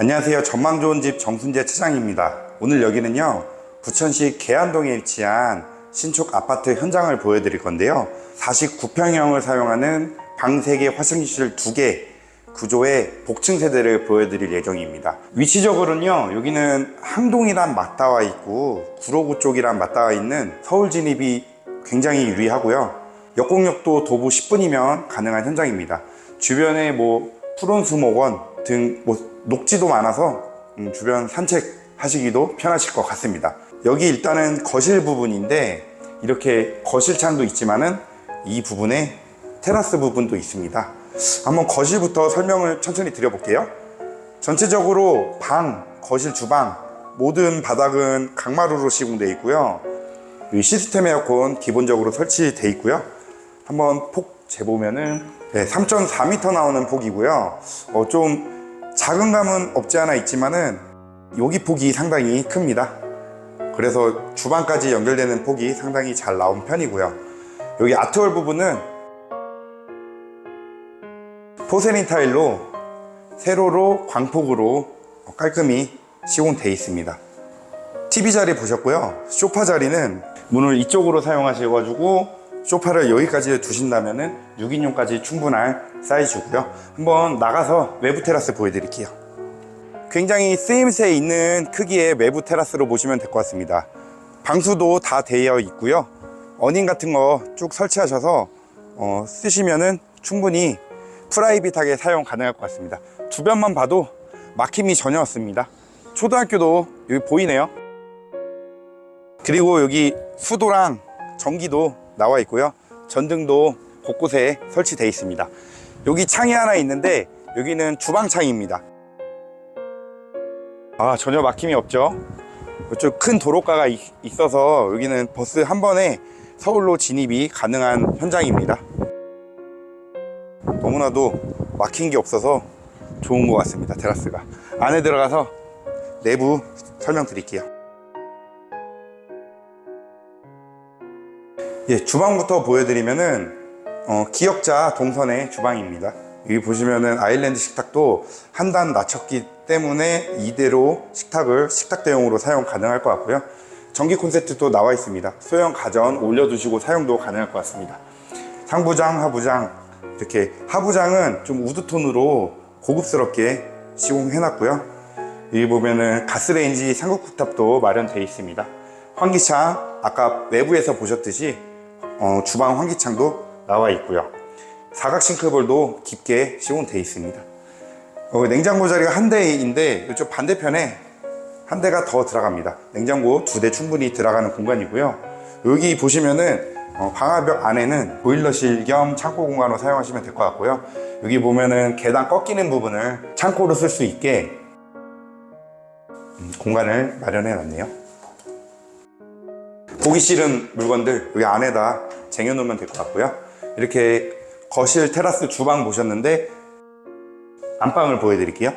안녕하세요. 전망 좋은 집 정순재 차장입니다. 오늘 여기는요, 부천시 계안동에 위치한 신축 아파트 현장을 보여드릴 건데요. 49평형을 사용하는 방 3개, 화장실 2개 구조의 복층 세대를 보여드릴 예정입니다. 위치적으로는요, 여기는 항동이랑 맞닿아 있고 구로구 쪽이랑 맞닿아 있는 서울 진입이 굉장히 유리하고요. 역공역도 도보 10분이면 가능한 현장입니다. 주변에 뭐 푸른 수목원 등 뭐 녹지도 많아서 음, 주변 산책하시기도 편하실 것 같습니다. 여기 일단은 거실 부분인데 이렇게 거실 창도 있지만은 이 부분에 테라스 부분도 있습니다. 한번 거실부터 설명을 천천히 드려볼게요. 전체적으로 방, 거실, 주방 모든 바닥은 강마루로 시공되어 있고요. 이 시스템 에어컨 기본적으로 설치되어 있고요. 한번 폭 재보면은 네, 3.4m 나오는 폭이고요. 어, 좀 작은 감은 없지 않아 있지만은 여기 폭이 상당히 큽니다. 그래서 주방까지 연결되는 폭이 상당히 잘 나온 편이고요. 여기 아트월 부분은 포세린 타일로 세로로 광폭으로 깔끔히 시공되어 있습니다. TV 자리 보셨고요. 소파 자리는 문을 이쪽으로 사용하셔가지고 소파를 여기까지 두신다면은 6인용까지 충분할 사이즈고요. 한번 나가서 외부 테라스 보여드릴게요. 굉장히 쓰임새 있는 크기의 외부 테라스로 보시면 될 것 같습니다. 방수도 다 되어 있고요. 어닝 같은 거 쭉 설치하셔서 어, 쓰시면은 충분히 프라이빗하게 사용 가능할 것 같습니다. 주변만 봐도 막힘이 전혀 없습니다. 초등학교도 여기 보이네요. 그리고 여기 수도랑 전기도 나와 있고요. 전등도 곳곳에 설치되어 있습니다. 여기 창이 하나 있는데 여기는 주방창입니다. 아 전혀 막힘이 없죠. 이쪽 큰 도로가가 있- 있어서 여기는 버스 한 번에 서울로 진입이 가능한 현장입니다. 너무나도 막힌 게 없어서 좋은 것 같습니다. 테라스가 안에 들어가서 내부 설명드릴게요. 예, 주방부터 보여드리면은 어, 기역자 동선의 주방입니다. 여기 보시면은 아일랜드 식탁도 한 단 낮췄기 때문에 이대로 식탁을 식탁 대용으로 사용 가능할 것 같고요. 전기 콘센트도 나와 있습니다. 소형 가전 올려두시고 사용도 가능할 것 같습니다. 상부장, 하부장 이렇게 하부장은 좀 우드톤으로 고급스럽게 시공해놨고요. 여기 보면은 가스레인지 삼각국탑도 마련되어 있습니다. 환기창 아까 외부에서 보셨듯이 어, 주방 환기창도 나와 있고요. 사각 싱크볼도 깊게 시공되어 있습니다. 어, 냉장고 자리가 한 대인데 이쪽 반대편에 한 대가 더 들어갑니다. 냉장고 두 대 충분히 들어가는 공간이고요. 여기 보시면은 어, 방화벽 안에는 보일러실 겸 창고 공간으로 사용하시면 될 것 같고요. 여기 보면은 계단 꺾이는 부분을 창고로 쓸 수 있게 음, 공간을 마련해 놨네요. 보기 싫은 물건들 여기 안에다 쟁여놓으면 될 것 같고요. 이렇게 거실, 테라스, 주방 보셨는데 안방을 보여드릴게요.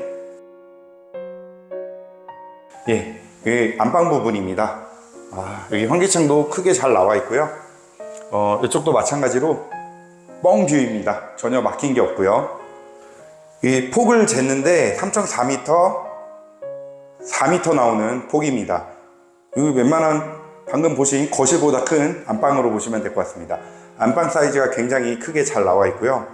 예, 여기 안방 부분입니다. 아, 여기 환기창도 크게 잘 나와 있고요. 어, 이쪽도 마찬가지로 뻥 뷰입니다. 전혀 막힌 게 없고요. 이 폭을 쟀는데 3.4m, 4m 나오는 폭입니다. 여기 웬만한 방금 보신 거실보다 큰 안방으로 보시면 될 것 같습니다. 안방 사이즈가 굉장히 크게 잘 나와 있고요.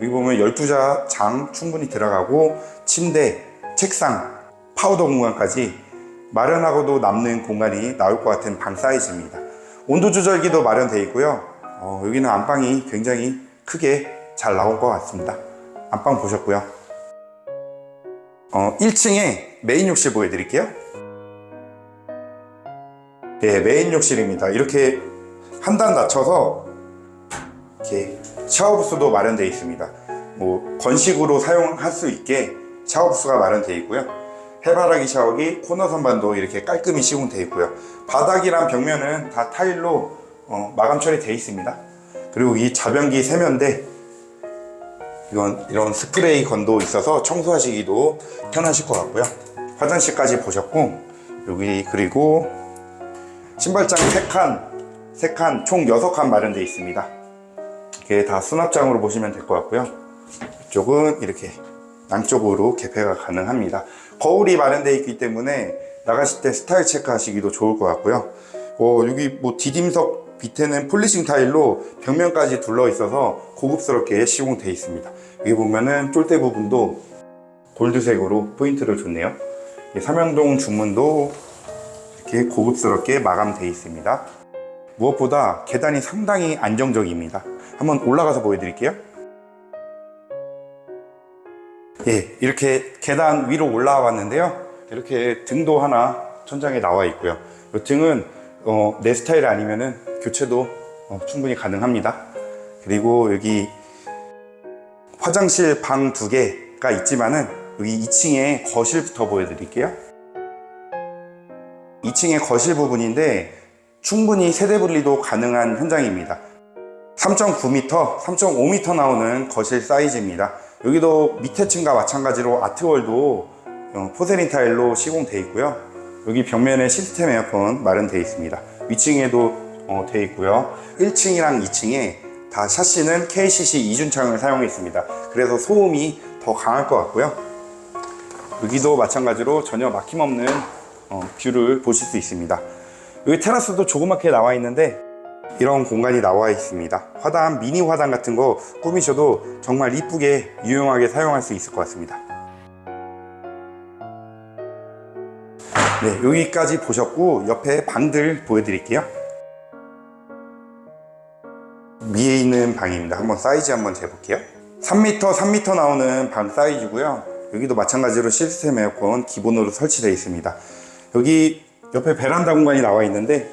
여기 보면 12자 장 충분히 들어가고 침대, 책상, 파우더 공간까지 마련하고도 남는 공간이 나올 것 같은 방 사이즈입니다. 온도 조절기도 마련되어 있고요. 어, 여기는 안방이 굉장히 크게 잘 나온 것 같습니다. 안방 보셨고요. 어, 1층에 메인 욕실 보여드릴게요. 네, 메인 욕실입니다. 이렇게 한 단 낮춰서 이렇게 샤워 부스도 마련되어 있습니다. 뭐 건식으로 사용할 수 있게 샤워 부스가 마련되어 있고요. 해바라기 샤워기, 코너 선반도 이렇게 깔끔히 시공되어 있고요. 바닥이랑 벽면은 다 타일로 어, 마감 처리되어 있습니다. 그리고 이 자변기 세면대 이건 이런 스프레이 건도 있어서 청소하시기도 편하실 것 같고요. 화장실까지 보셨고 여기 그리고 신발장 3칸, 3칸, 총 6칸 마련되어 있습니다. 이게 다 수납장으로 보시면 될 것 같고요. 이쪽은 이렇게 양쪽으로 개폐가 가능합니다. 거울이 마련되어 있기 때문에 나가실 때 스타일 체크하시기도 좋을 것 같고요. 어, 여기 뭐 디딤석 밑에는 폴리싱 타일로 벽면까지 둘러 있어서 고급스럽게 시공되어 있습니다. 여기 보면은 쫄대 부분도 골드색으로 포인트를 줬네요. 이 삼연동 중문도 이렇게 고급스럽게 마감되어 있습니다. 무엇보다 계단이 상당히 안정적입니다. 한번 올라가서 보여드릴게요. 예, 이렇게 계단 위로 올라와 봤는데요. 이렇게 등도 하나 천장에 나와 있고요. 이 등은 어, 내 스타일 아니면은 교체도 어, 충분히 가능합니다. 그리고 여기 화장실 방 두 개가 있지만은 여기 2층에 거실부터 보여드릴게요. 2층의 거실 부분인데 충분히 세대 분리도 가능한 현장입니다. 3.9m, 3.5m 나오는 거실 사이즈입니다. 여기도 밑에 층과 마찬가지로 아트월도 어, 포세린 타일로 시공되어 있고요. 여기 벽면에 시스템 에어컨 마련되어 있습니다. 위층에도 어, 되어 있고요. 1층이랑 2층에 다 샤시는 KCC 이중창을 사용했습니다. 그래서 소음이 더 강할 것 같고요. 여기도 마찬가지로 전혀 막힘없는 어, 뷰를 보실 수 있습니다. 여기 테라스도 조그맣게 나와 있는데 이런 공간이 나와 있습니다. 화단, 미니 화단 같은 거 꾸미셔도 정말 이쁘게 유용하게 사용할 수 있을 것 같습니다. 네, 여기까지 보셨고 옆에 방들 보여드릴게요. 위에 있는 방입니다. 한번 사이즈 한번 재볼게요. 3m, 3m 나오는 방 사이즈고요. 여기도 마찬가지로 시스템 에어컨 기본으로 설치되어 있습니다. 여기 옆에 베란다 공간이 나와 있는데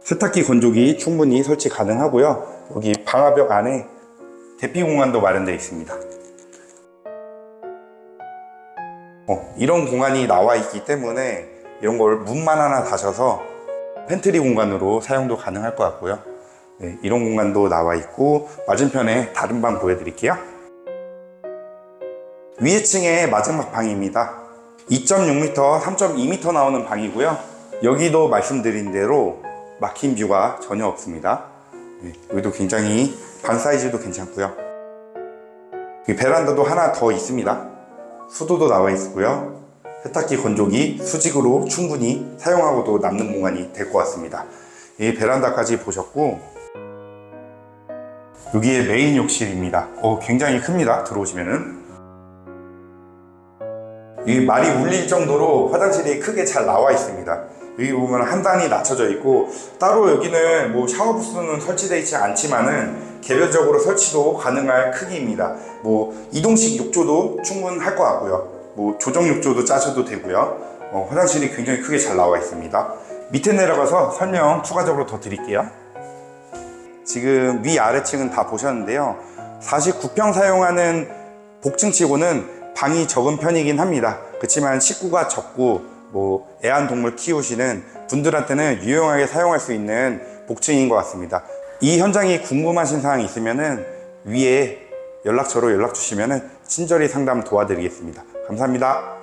세탁기 건조기 충분히 설치 가능하고요. 여기 방화벽 안에 대피 공간도 마련되어 있습니다. 어, 이런 공간이 나와 있기 때문에 이런 걸 문만 하나 다셔서 팬트리 공간으로 사용도 가능할 것 같고요. 네, 이런 공간도 나와 있고 맞은편에 다른 방 보여드릴게요. 위에 층의 마지막 방입니다. 2.6m, 3.2m 나오는 방이고요. 여기도 말씀드린 대로 막힌 뷰가 전혀 없습니다. 네, 여기도 굉장히 방 사이즈도 괜찮고요. 이 베란다도 하나 더 있습니다. 수도도 나와 있고요. 세탁기 건조기 수직으로 충분히 사용하고도 남는 공간이 될 것 같습니다. 이 베란다까지 보셨고 여기에 메인 욕실입니다. 어, 굉장히 큽니다. 들어오시면은 이 말이 울릴 정도로 화장실이 크게 잘 나와 있습니다. 여기 보면 한 단이 낮춰져 있고 따로 여기는 뭐 샤워 부스는 설치되어 있지 않지만은 개별적으로 설치도 가능할 크기입니다. 뭐 이동식 욕조도 충분할 것 같고요. 뭐 조정 욕조도 짜셔도 되고요. 어, 화장실이 굉장히 크게 잘 나와 있습니다. 밑에 내려가서 설명 추가적으로 더 드릴게요. 지금 위 아래층은 다 보셨는데요. 49평 사용하는 복층치고는 방이 적은 편이긴 합니다. 그렇지만 식구가 적고 뭐 애완동물 키우시는 분들한테는 유용하게 사용할 수 있는 복층인 것 같습니다. 이 현장이 궁금하신 사항이 있으면은 위에 연락처로 연락 주시면은 친절히 상담 도와드리겠습니다. 감사합니다.